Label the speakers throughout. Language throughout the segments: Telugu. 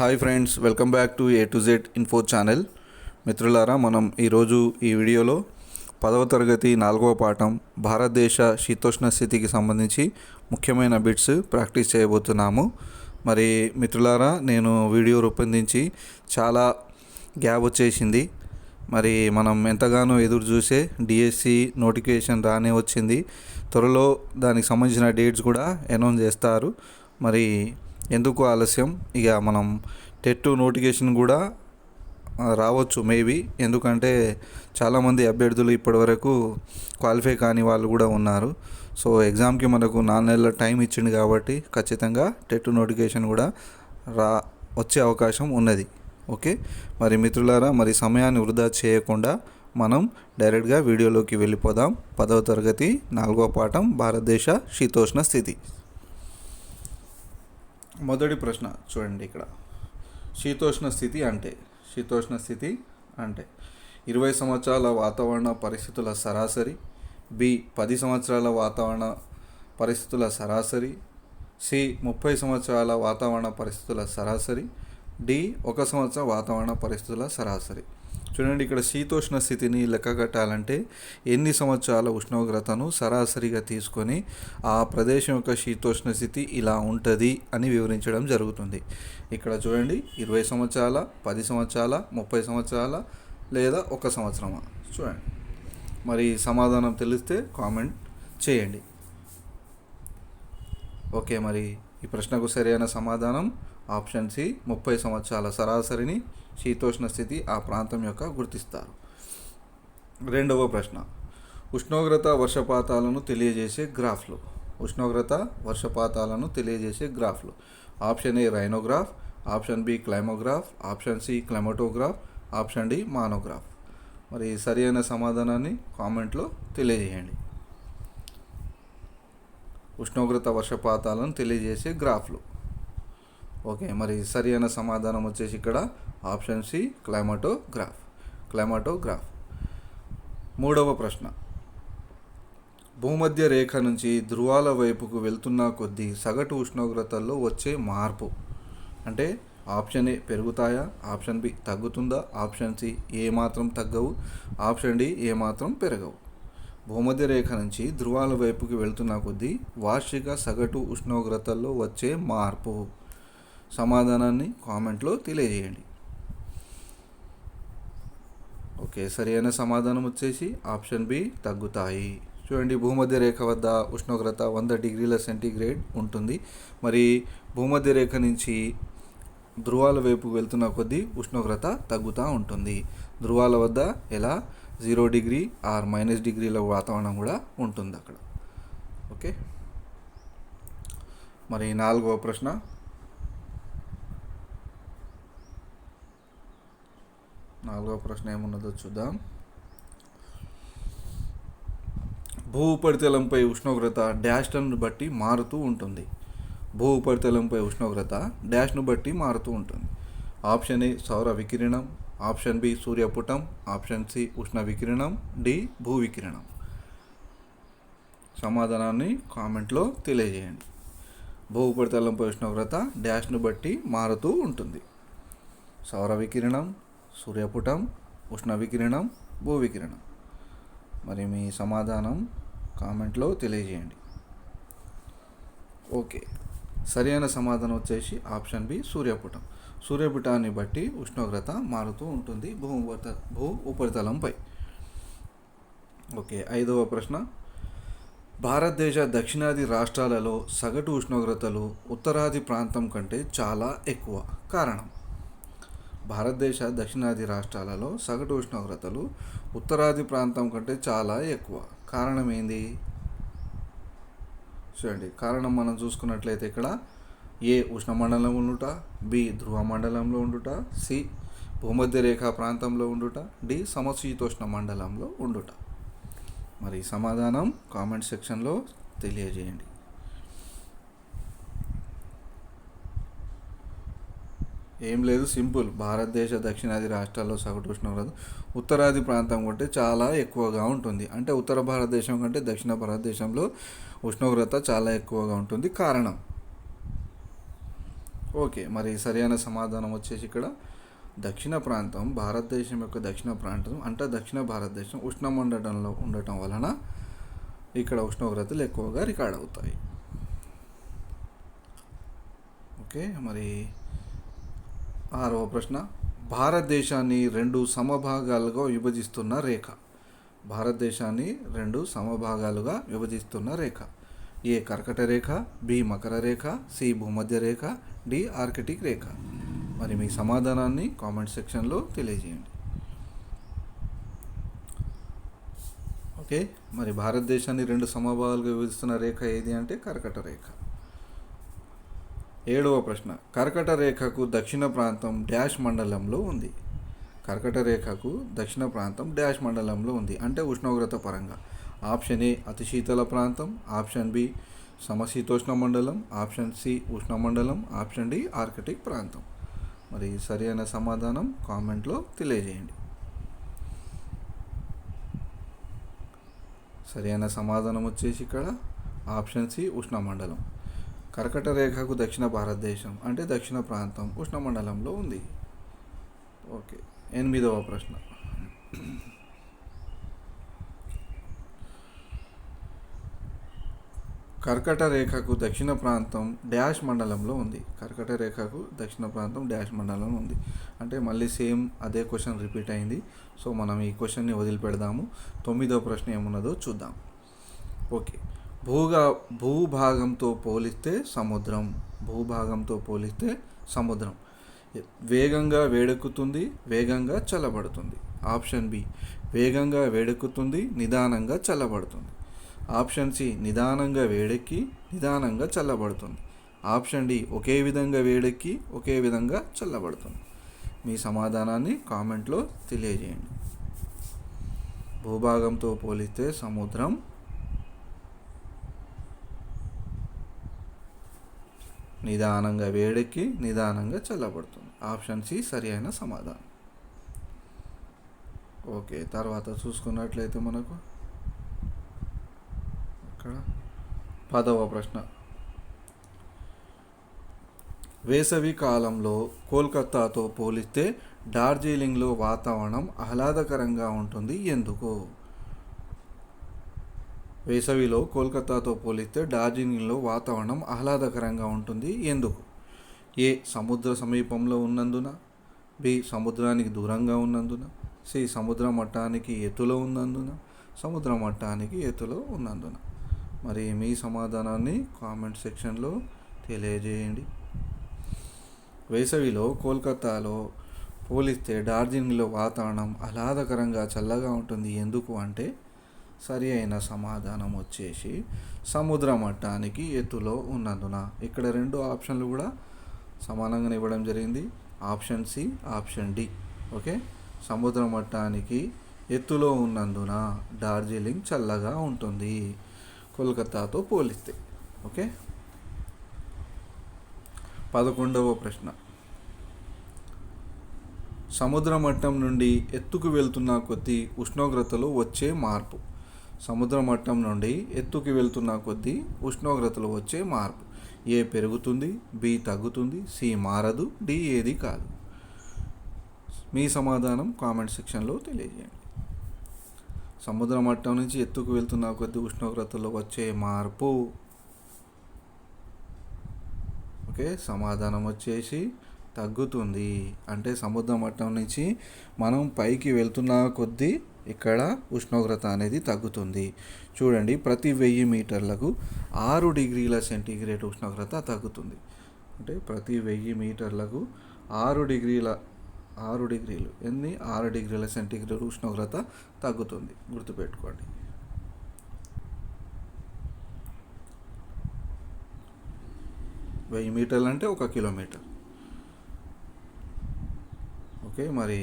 Speaker 1: Hi friends welcome back to A to Z info channel. మిత్రులారా మనం ఈరోజు ఈ వీడియోలో పదవ తరగతి నాలుగవ పాఠం భారతదేశ శీతోష్ణ స్థితికి సంబంధించి ముఖ్యమైన బిట్స్ ప్రాక్టీస్ చేయబోతున్నాము. మరి మిత్రులారా నేను వీడియో రూపొందించి చాలా గ్యాప్ వచ్చేసింది. మరి మనం ఎంతగానో ఎదురు చూసే డిఎస్సి నోటిఫికేషన్ రానే వచ్చింది. త్వరలో దానికి సంబంధించిన డేట్స్ కూడా అనౌన్స్ చేస్తారు. మరి ఎందుకు ఆలస్యం? ఇక మనం టెట్ నోటిఫికేషన్ కూడా రావచ్చు మేబీ. ఎందుకంటే చాలామంది అభ్యర్థులు ఇప్పటివరకు క్వాలిఫై కాని వాళ్ళు కూడా ఉన్నారు. సో ఎగ్జామ్కి మనకు నాలుగు నెలల టైం ఇచ్చింది కాబట్టి ఖచ్చితంగా టెట్ నోటిఫికేషన్ కూడా రా వచ్చే అవకాశం ఉన్నది. ఓకే? మరి మిత్రులారా మరి సమయాన్ని వృధా చేయకుండా మనం డైరెక్ట్గా వీడియోలోకి వెళ్ళిపోదాం. పదవ తరగతి నాలుగవ పాఠం భారతదేశ శీతోష్ణ స్థితి. మొదటి ప్రశ్న చూడండి ఇక్కడ. శీతోష్ణ స్థితి అంటే శీతోష్ణ స్థితి అంటే ఇరవై సంవత్సరాల వాతావరణ పరిస్థితుల సరాసరి బి పది సంవత్సరాల వాతావరణ పరిస్థితుల సరాసరి సి ముప్పై సంవత్సరాల వాతావరణ పరిస్థితుల సరాసరి డి ఒక సంవత్సర వాతావరణ పరిస్థితుల సరాసరి. చూడండి ఇక్కడ శీతోష్ణ స్థితిని లెక్క కట్టాలంటే ఎన్ని సంవత్సరాల ఉష్ణోగ్రతను సరాసరిగా తీసుకొని ఆ ప్రదేశం యొక్క శీతోష్ణ స్థితి ఇలా ఉంటుంది అని వివరించడం జరుగుతుంది. ఇక్కడ చూడండి ఇరవై సంవత్సరాల పది సంవత్సరాల ముప్పై సంవత్సరాల లేదా ఒక సంవత్సరమా? చూడండి. మరి సమాధానం తెలిస్తే కామెంట్ చేయండి. ఓకే మరి ఈ ప్రశ్నకు సరైన సమాధానం ఆప్షన్ సి ముప్పై సంవత్సరాల సరాసరిని శీతోష్ణ స్థితి ఆ ప్రాంతం యొక్క గుర్తిస్తారు. రెండవ ప్రశ్న. ఉష్ణోగ్రత వర్షపాతాలను తెలియజేసే గ్రాఫ్లు. ఉష్ణోగ్రత వర్షపాతాలను తెలియజేసే గ్రాఫ్లు. Option A rainograph option B climograph option C climatograph option D monograph. మరి సరి అయిన సమాధానాన్ని కామెంట్లో తెలియజేయండి. ఉష్ణోగ్రత వర్షపాతాలను తెలియజేసే గ్రాఫ్లు. ఓకే మరి సరి అయిన సమాధానం వచ్చేసి ఇక్కడ ఆప్షన్ సి క్లైమాటోగ్రాఫ్. క్లైమాటోగ్రాఫ్. మూడవ ప్రశ్న. భూమధ్య రేఖ నుంచి ధృవాల వైపుకు వెళ్తున్న కొద్దీ సగటు ఉష్ణోగ్రతల్లో వచ్చే మార్పు. అంటే ఆప్షన్ ఏ పెరుగుతాయా? ఆప్షన్ బి తగ్గుతుందా? ఆప్షన్ సి ఏమాత్రం తగ్గవు? ఆప్షన్ డి ఏమాత్రం పెరగవు. భూమధ్య రేఖ నుంచి ధృవాల వైపుకి వెళ్తున్న కొద్దీ వార్షిక సగటు ఉష్ణోగ్రతల్లో వచ్చే మార్పు. సమాధానాన్ని కామెంట్లో తెలియజేయండి. ఓకే సరైన సమాధానం వచ్చేసి ఆప్షన్ బి తగ్గుతాయి. చూడండి భూమధ్య రేఖ వద్ద ఉష్ణోగ్రత వంద డిగ్రీల సెంటీగ్రేడ్ ఉంటుంది. మరి భూమధ్య రేఖ నుంచి ధృవాల వైపు వెళ్తున్న కొద్దీ ఉష్ణోగ్రత తగ్గుతూ ఉంటుంది. ధృవాల వద్ద ఎలా? జీరో డిగ్రీ ఆర్ మైనస్ డిగ్రీల వాతావరణం కూడా ఉంటుంది అక్కడ ఓకే. మరి నాలుగవ ప్రశ్న. నాలుగవ ప్రశ్న ఏమున్నదో చూద్దాం. భూ ఉపరితలంపై ఉష్ణోగ్రత డాష్లను బట్టి మారుతూ ఉంటుంది. భూ ఉపరితలంపై ఉష్ణోగ్రత డాష్ను బట్టి మారుతూ ఉంటుంది. ఆప్షన్ ఏ సౌర వికిరణం ఆప్షన్ బి సూర్యపుటం ఆప్షన్ సి ఉష్ణ వికిరణం డి భూ వికిరణం. సమాధానాన్ని కామెంట్లో తెలియజేయండి. భూ ఉపరితలంపై ఉష్ణోగ్రత డాష్ను బట్టి మారుతూ ఉంటుంది. సౌర వికిరణం సూర్యపుటం ఉష్ణ వికిరణం భూ వికిరణం మరి మీ సమాధానం కామెంట్లో తెలియజేయండి. ఓకే. సరైన సమాధానం వచ్చేసి ఆప్షన్ బి సూర్యపుటం. సూర్యపుటాన్ని బట్టి ఉష్ణోగ్రత మారుతూ ఉంటుంది భూ ఉపరిత భూ ఉపరితలంపై. ఓకే ఐదవ ప్రశ్న. భారతదేశ దక్షిణాది రాష్ట్రాలలో సగటు ఉష్ణోగ్రతలు ఉత్తరాది ప్రాంతం కంటే చాలా ఎక్కువ కారణం. భారతదేశ దక్షిణాది రాష్ట్రాలలో సగటు ఉష్ణోగ్రతలు ఉత్తరాది ప్రాంతం కంటే చాలా ఎక్కువ. కారణం ఏంది? చూడండి కారణం మనం చూసుకున్నట్లయితే ఇక్కడ ఏ ఉష్ణమండలం ఉండుట బి ధ్రువ మండలంలో ఉండుట సి భూమధ్య రేఖా ప్రాంతంలో ఉండుట డి సమశీతోష్ణ మండలంలో ఉండుట. మరి సమాధానం కామెంట్ సెక్షన్లో తెలియజేయండి. ఏం లేదు సింపుల్. భారతదేశ దక్షిణాది రాష్ట్రాల్లో సగటు ఉష్ణోగ్రత ఉత్తరాది ప్రాంతం కంటే చాలా ఎక్కువగా ఉంటుంది. అంటే ఉత్తర భారతదేశం కంటే దక్షిణ భారతదేశంలో ఉష్ణోగ్రత చాలా ఎక్కువగా ఉంటుంది. కారణం? ఓకే మరి సరైన సమాధానం వచ్చేసి ఇక్కడ. దక్షిణ ప్రాంతం భారతదేశం యొక్క దక్షిణ ప్రాంతం అంటే దక్షిణ భారతదేశం ఉష్ణమండలంలో ఉండటం వలన ఇక్కడ ఉష్ణోగ్రతలు ఎక్కువగా రికార్డ్ అవుతాయి. ఓకే మరి ఆరవ ప్రశ్న భారతదేశాన్ని రెండు సమభాగాలుగా విభజిస్తున్న రేఖ. భారతదేశాన్ని రెండు సమభాగాలుగా విభజిస్తున్న రేఖ. ఏ కర్కట రేఖ బి మకర రేఖ సి భూమధ్య రేఖ డి ఆర్కిటిక్ రేఖ. మరి మీ సమాధానాన్ని కామెంట్ సెక్షన్లో తెలియజేయండి. ఓకే మరి భారతదేశాన్ని రెండు సమభాగాలుగా విభజిస్తున్న రేఖ ఏది అంటే కర్కట రేఖ. ఏడవ ప్రశ్న. కర్కట రేఖకు దక్షిణ ప్రాంతం డ్యాష్ మండలంలో ఉంది. కర్కట రేఖకు దక్షిణ ప్రాంతం డ్యాష్ మండలంలో ఉంది. అంటే ఉష్ణోగ్రత పరంగా. ఆప్షన్ ఏ అతి శీతల ప్రాంతం. ఆప్షన్ బి సమశీతోష్ణ మండలం. ఆప్షన్ సి ఉష్ణ మండలం ఆప్షన్ డి ఆర్కిటిక్ ప్రాంతం. మరి సరైన సమాధానం కామెంట్లో తెలియజేయండి. సరైన సమాధానం వచ్చేసి ఇక్కడ. Option C ఉష్ణమండలం. కర్కట రేఖకు దక్షిణ భారతదేశం అంటే దక్షిణ ప్రాంతం ఉష్ణమండలంలో ఉంది. ఓకే ఎనిమిదవ ప్రశ్న. కర్కట రేఖకు దక్షిణ ప్రాంతం డ్యాష్ మండలంలో ఉంది. కర్కట రేఖకు దక్షిణ ప్రాంతం డ్యాష్ మండలంలో ఉంది. అంటే మళ్ళీ సేమ్ అదే క్వశ్చన్ రిపీట్ అయింది. సో మనం ఈ క్వశ్చన్ని వదిలిపెడదాము. తొమ్మిదవ ప్రశ్న ఏమున్నదో చూద్దాం. ఓకే భూగా భూభాగంతో పోలిస్తే సముద్రం భూభాగంతో పోలిస్తే సముద్రం. వేగంగా వేడెక్కుతుంది వేగంగా చల్లబడుతుంది. ఆప్షన్ బి వేగంగా వేడెక్కుతుంది నిదానంగా చల్లబడుతుంది. ఆప్షన్ సి నిదానంగా వేడెక్కి నిదానంగా చల్లబడుతుంది. ఆప్షన్ డి ఒకే విధంగా వేడెక్కి ఒకే విధంగా చల్లబడుతుంది. మీ సమాధానాన్ని కామెంట్లో తెలియజేయండి. భూభాగంతో పోలిస్తే సముద్రం నిదానంగా వేడెక్కి నిదానంగా చల్లబడుతుంది. ఆప్షన్ సి సరి అయిన సమాధానం. ఓకే తర్వాత చూసుకున్నట్లయితే మనకు ఇక్కడ పదవ ప్రశ్న. వేసవి కాలంలో కోల్కతాతో పోలిస్తే డార్జిలింగ్లో వాతావరణం ఆహ్లాదకరంగా ఉంటుంది. ఎందుకు? వేసవిలో కోల్కతాతో పోలిస్తే డార్జిలింగ్లో వాతావరణం ఆహ్లాదకరంగా ఉంటుంది. ఎందుకు? ఏ సముద్ర సమీపంలో ఉన్నందున? బి సముద్రానికి దూరంగా ఉన్నందున? సి సముద్ర మట్టానికి ఎత్తులో ఉన్నందున? సముద్ర మట్టానికి ఎత్తులో ఉన్నందున? మరి మీ సమాధానాన్ని కామెంట్ సెక్షన్లో తెలియజేయండి. వేసవిలో కోల్కతాలో పోలిస్తే డార్జిలింగ్లో వాతావరణం ఆహ్లాదకరంగా చల్లగా ఉంటుంది. ఎందుకు అంటే సరి అయిన సమాధానం వచ్చేసి సముద్ర మట్టానికి ఎత్తులో ఉన్నందున. ఇక్కడ రెండు ఆప్షన్లు కూడా సమానంగానే ఇవ్వడం జరిగింది. Option C option D. Okay? సముద్ర మట్టానికి ఎత్తులో ఉన్నందున డార్జిలింగ్ చల్లగా ఉంటుంది. కోల్కతాతో పోలిస్తే. ఓకే? పదకొండవ ప్రశ్న. సముద్ర మట్టం నుండి ఎత్తుకు వెళ్తున్న కొద్దీ ఉష్ణోగ్రతలో వచ్చే మార్పు. సముద్ర మట్టం నుండి ఎత్తుకి వెళ్తున్న కొద్దీ ఉష్ణోగ్రతలో వచ్చే మార్పు. ఏ పెరుగుతుంది బి తగ్గుతుంది సి మారదు డి ఏది కాదు. మీ సమాధానం కామెంట్ సెక్షన్లో తెలియజేయండి. సముద్ర మట్టం నుంచి ఎత్తుకు వెళ్తున్న కొద్దీ ఉష్ణోగ్రతలో వచ్చే మార్పు. ఓకే సమాధానం వచ్చేసి తగ్గుతుంది. అంటే సముద్ర మట్టం నుంచి మనం పైకి వెళ్తున్న కొద్దీ ఇక్కడ ఉష్ణోగ్రత అనేది తగ్గుతుంది. చూడండి ప్రతి వెయ్యి మీటర్లకు ఆరు డిగ్రీల సెంటీగ్రేడ్ ఉష్ణోగ్రత తగ్గుతుంది. అంటే ప్రతి వెయ్యి మీటర్లకు ఆరు డిగ్రీల ఆరు డిగ్రీలు ఎన్ని? ఆరు డిగ్రీల సెంటీగ్రేడ్ ఉష్ణోగ్రత తగ్గుతుంది. గుర్తుపెట్టుకోండి. వెయ్యి మీటర్లు అంటే ఒక కిలోమీటర్. ఓకే మరి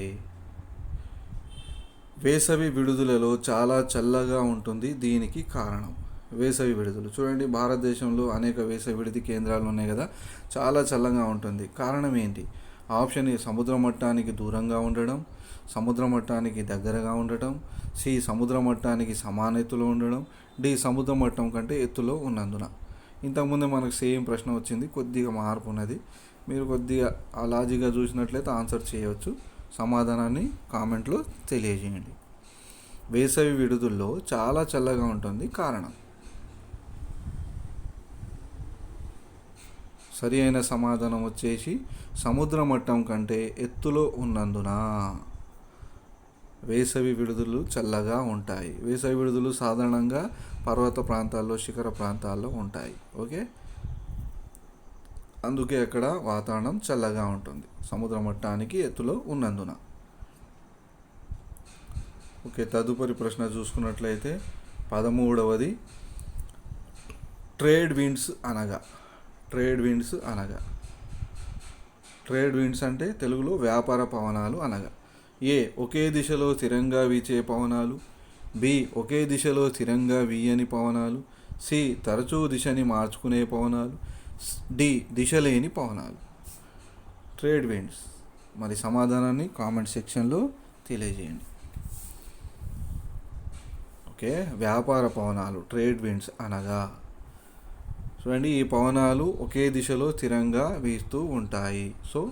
Speaker 1: వేసవి విడుదలలో చాలా చల్లగా ఉంటుంది దీనికి కారణం. వేసవి విడుదలు. చూడండి భారతదేశంలో అనేక వేసవి విడిది కేంద్రాలు ఉన్నాయి కదా చాలా చల్లగా ఉంటుంది. కారణం ఏంటి? ఆప్షన్ ఏ సముద్ర మట్టానికి దూరంగా ఉండడం సముద్ర మట్టానికి దగ్గరగా ఉండటం సి సముద్ర మట్టానికి సమాన ఎత్తులో ఉండడం డి సముద్ర మట్టం కంటే ఎత్తులో ఉన్నందున. ఇంతకుముందే మనకు సేమ్ ప్రశ్న వచ్చింది కొద్దిగా మార్పు ఉన్నది. మీరు కొద్దిగా ఆ లాజిక్గా చూసినట్లయితే ఆన్సర్ చేయవచ్చు. సమాధానాన్ని కామెంట్లో తెలియజేయండి. వేసవి విడుదల్లో చాలా చల్లగా ఉంటుంది కారణం. సరి అయిన సమాధానం వచ్చేసి సముద్ర మట్టం కంటే ఎత్తులో ఉన్నందున వేసవి విడుదలు చల్లగా ఉంటాయి. వేసవి విడుదలు సాధారణంగా పర్వత ప్రాంతాల్లో శిఖర ప్రాంతాల్లో ఉంటాయి. ఓకే? అందుకే అక్కడ వాతావరణం చల్లగా ఉంటుంది. సముద్ర మట్టానికి ఎత్తులో ఉన్నందున. ఓకే తదుపరి ప్రశ్న చూసుకున్నట్లయితే పదమూడవది ట్రేడ్ విండ్స్ అనగా. ట్రేడ్ విండ్స్ అనగా. ట్రేడ్ విండ్స్ అంటే తెలుగులో వ్యాపార పవనాలు అనగా. ఏ ఒకే దిశలో స్థిరంగా వీచే పవనాలు. బి ఒకే దిశలో స్థిరంగా వీయని పవనాలు. సి తరచూ దిశని మార్చుకునే పవనాలు. డి దిశ లేని పవనాలు. Trade winds. మరి సమాధానాన్ని కామెంట్ సెక్షన్లో తెలియజేయండి. ఓకే వ్యాపార పవనాలు ట్రేడ్ విండ్స్ అనగా. చూడండి ఈ పవనాలు ఒకే దిశలో స్థిరంగా వీస్తూ ఉంటాయి. సో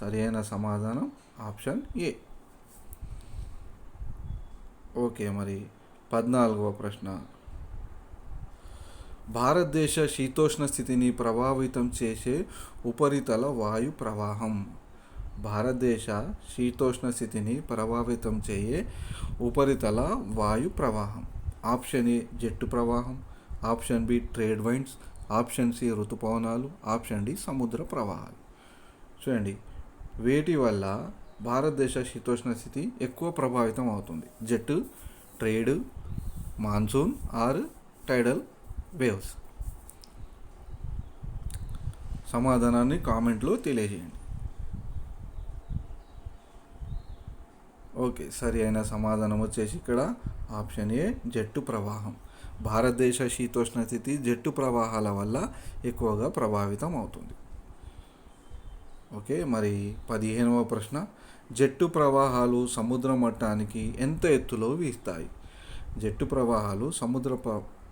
Speaker 1: సరైన సమాధానం ఆప్షన్ ఏ. ఓకే మరి పద్నాలుగవ ప్రశ్న. భారతదేశ శీతోష్ణ స్థితిని ప్రభావితం చేసే ఉపరితల వాయు ప్రవాహం. భారతదేశ శీతోష్ణ స్థితిని ప్రభావితం చేయే ఉపరితల వాయు ప్రవాహం. ఆప్షన్ ఏ జెట్టు ప్రవాహం. Option B trade winds. Option C ఋతుపవనాలు. ఆప్షన్ డి సముద్ర ప్రవాహాలు. చూడండి వేటి వల్ల భారతదేశ శీతోష్ణ స్థితి ఎక్కువ ప్రభావితం అవుతుంది. Jet trade monsoon or tidal waves సమాధానాన్ని కామెంట్లో తెలియజేయండి. ఓకే సరి అయిన సమాధానం వచ్చేసి ఇక్కడ ఆప్షన్ ఏ జట్టు ప్రవాహం. భారతదేశ శీతోష్ణ స్థితి జట్టు ప్రవాహాల వల్ల ఎక్కువగా ప్రభావితం అవుతుంది ఓకే మరి పదిహేనవ ప్రశ్న. జట్టు ప్రవాహాలు సముద్ర మట్టానికి ఎంత ఎత్తులో వీస్తాయి? జట్టు ప్రవాహాలు సముద్ర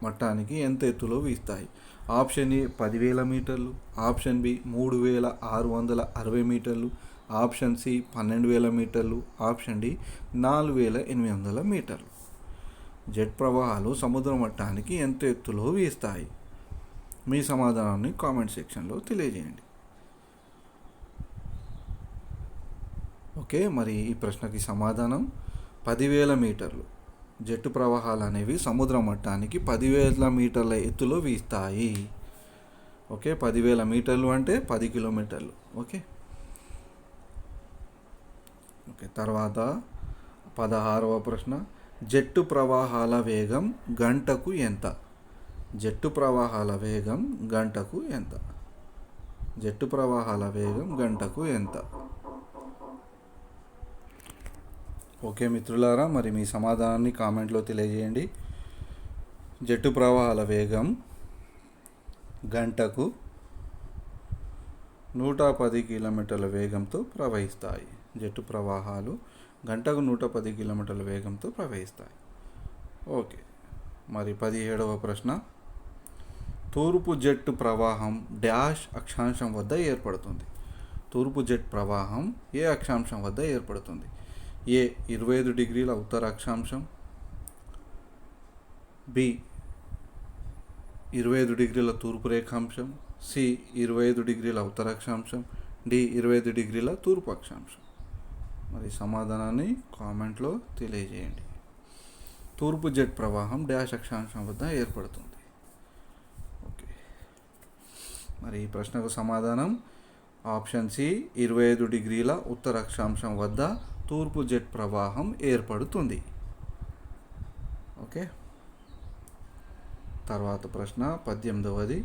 Speaker 1: మట్టానికి ఎంత ఎత్తులో వీస్తాయి? ఆప్షన్ ఏ పదివేల మీటర్లు ఆప్షన్ బి మూడు వేల ఆరు వందల అరవై మీటర్లు ఆప్షన్ సి పన్నెండు వేల మీటర్లు ఆప్షన్ డి నాలుగు వేల ఎనిమిది వందల మీటర్లు. జెట్ ప్రవాహాలు సముద్ర మట్టానికి ఎంత ఎత్తులో వీస్తాయి? మీ సమాధానాన్ని కామెంట్ సెక్షన్లో తెలియజేయండి. ఓకే మరి ఈ ప్రశ్నకి సమాధానం పదివేల మీటర్లు. జట్టు ప్రవాహాలు అనేవి సముద్ర మట్టానికి పదివేల మీటర్ల ఎత్తులో వీస్తాయి. ఓకే? పదివేల మీటర్లు అంటే పది కిలోమీటర్లు. ఓకే? ఓకే తర్వాత పదహారవ ప్రశ్న. జట్టు ప్రవాహాల వేగం గంటకు ఎంత? జట్టు ప్రవాహాల వేగం గంటకు ఎంత? జట్టు ప్రవాహాల వేగం గంటకు ఎంత? ఓకే మిత్రులారా మరి మీ సమాధానాన్ని కామెంట్లో తెలియజేయండి. జట్టు ప్రవాహాల వేగం గంటకు నూట పది కిలోమీటర్ల వేగంతో ప్రవహిస్తాయి. జట్టు ప్రవాహాలు గంటకు నూట పది కిలోమీటర్ల వేగంతో ప్రవహిస్తాయి. ఓకే మరి పదిహేడవ ప్రశ్న. తూర్పు జట్టు ప్రవాహం డాష్ అక్షాంశం వద్ద ఏర్పడుతుంది. తూర్పు జెట్ ప్రవాహం ఏ అక్షాంశం వద్ద ఏర్పడుతుంది? ఏ ఇరవై ఐదు డిగ్రీల ఉత్తర అక్షాంశం బి ఇరవై ఐదు డిగ్రీల తూర్పు రేఖాంశం. సి ఇరవై ఐదు డిగ్రీల ఉత్తర అక్షాంశం డి ఇరవై ఐదు డిగ్రీల తూర్పు అక్షాంశం. మరి సమాధానాన్ని కామెంట్లో తెలియజేయండి. తూర్పు జెట్ ప్రవాహం డాష్ అక్షాంశం వద్ద ఏర్పడుతుంది. ఓకే. మరి ఈ ప్రశ్నకు సమాధానం ఆప్షన్ సి ఇరవై ఐదు డిగ్రీల ఉత్తర అక్షాంశం వద్ద తూర్పు జెట్ ప్రవాహం ఏర్పడుతుంది. ఓకే. తర్వాత ప్రశ్న పద్దెనిమిదవది.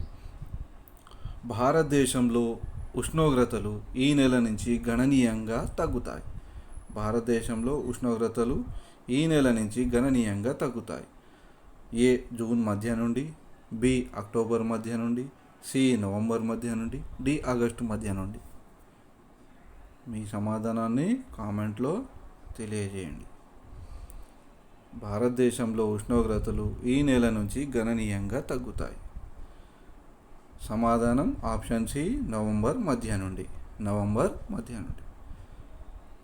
Speaker 1: భారతదేశంలో ఉష్ణోగ్రతలు ఈ నెల నుంచి గణనీయంగా తగ్గుతాయి. భారతదేశంలో ఉష్ణోగ్రతలు ఈ నెల నుంచి గణనీయంగా తగ్గుతాయి. ఏ జూన్ మధ్య నుండి బి అక్టోబర్ మధ్య నుండి సి నవంబర్ మధ్య నుండి డి ఆగస్టు మధ్య నుండి. మీ సమాధానాన్ని కామెంట్లో తెలియజేయండి. భారతదేశంలో ఉష్ణోగ్రతలు ఈ నెల నుంచి గణనీయంగా తగ్గుతాయి. సమాధానం ఆప్షన్ సి నవంబర్ మధ్య నుండి. నవంబర్ మధ్య నుండి.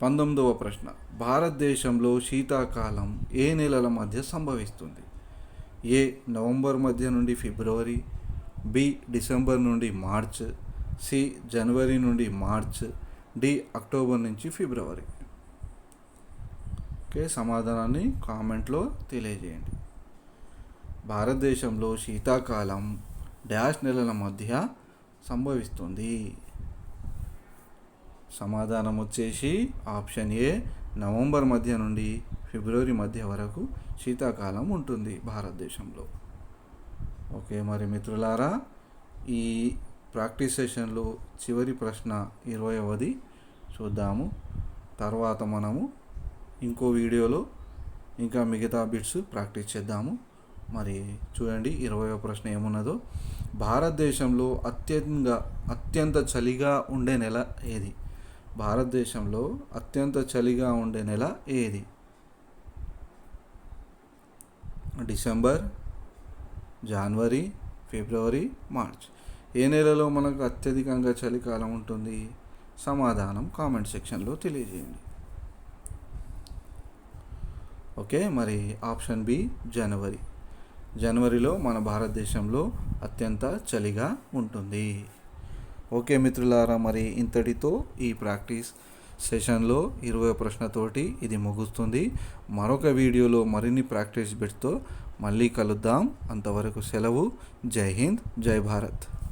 Speaker 1: పంతొమ్మిదవ ప్రశ్న. భారతదేశంలో శీతాకాలం ఏ నెలల మధ్య సంభవిస్తుంది? ఏ నవంబర్ మధ్య నుండి ఫిబ్రవరి బి డిసెంబర్ నుండి మార్చ్ సి జనవరి నుండి మార్చ్ డి అక్టోబర్ నుంచి ఫిబ్రవరి. ఓకే సమాధానాన్ని కామెంట్లో తెలియజేయండి. భారతదేశంలో శీతాకాలం డాష్ నెలల మధ్య సంభవిస్తుంది. సమాధానం వచ్చేసి ఆప్షన్ ఏ నవంబర్ మధ్య నుండి ఫిబ్రవరి మధ్య వరకు శీతాకాలం ఉంటుంది భారతదేశంలో. ఓకే మరి మిత్రులారా ఈ ప్రాక్టీస్ సెషన్లో చివరి ప్రశ్న ఇరవైవది చూద్దాము. తర్వాత మనము ఇంకో వీడియోలో ఇంకా మిగతా బిట్స్ ప్రాక్టీస్ చేద్దాము. మరి చూడండి ఇరవయో ప్రశ్న ఏమున్నదో. భారతదేశంలో అత్యంత అత్యంత చలిగా ఉండే నెల ఏది? భారతదేశంలో అత్యంత చలిగా ఉండే నెల ఏది? డిసెంబర్ జనవరి ఫిబ్రవరి మార్చ్. ఏ నెలలో మనకు అత్యధికంగా చలికాలం ఉంటుంది? సమాధానం కామెంట్ సెక్షన్లో తెలియజేయండి. ఓకే మరి ఆప్షన్ బి జనవరి. జనవరిలో మన భారతదేశంలో అత్యంత చలిగా ఉంటుంది. ఓకే మిత్రులారా మరి ఇంతటితో ఈ ప్రాక్టీస్ సెషన్లో ఇరవై ప్రశ్నతోటి ఇది ముగుస్తుంది. మరొక వీడియోలో మరిన్ని ప్రాక్టీస్ బిట్స్తో మళ్ళీ కలుద్దాం. అంతవరకు సెలవు. జై హింద్ జై భారత్.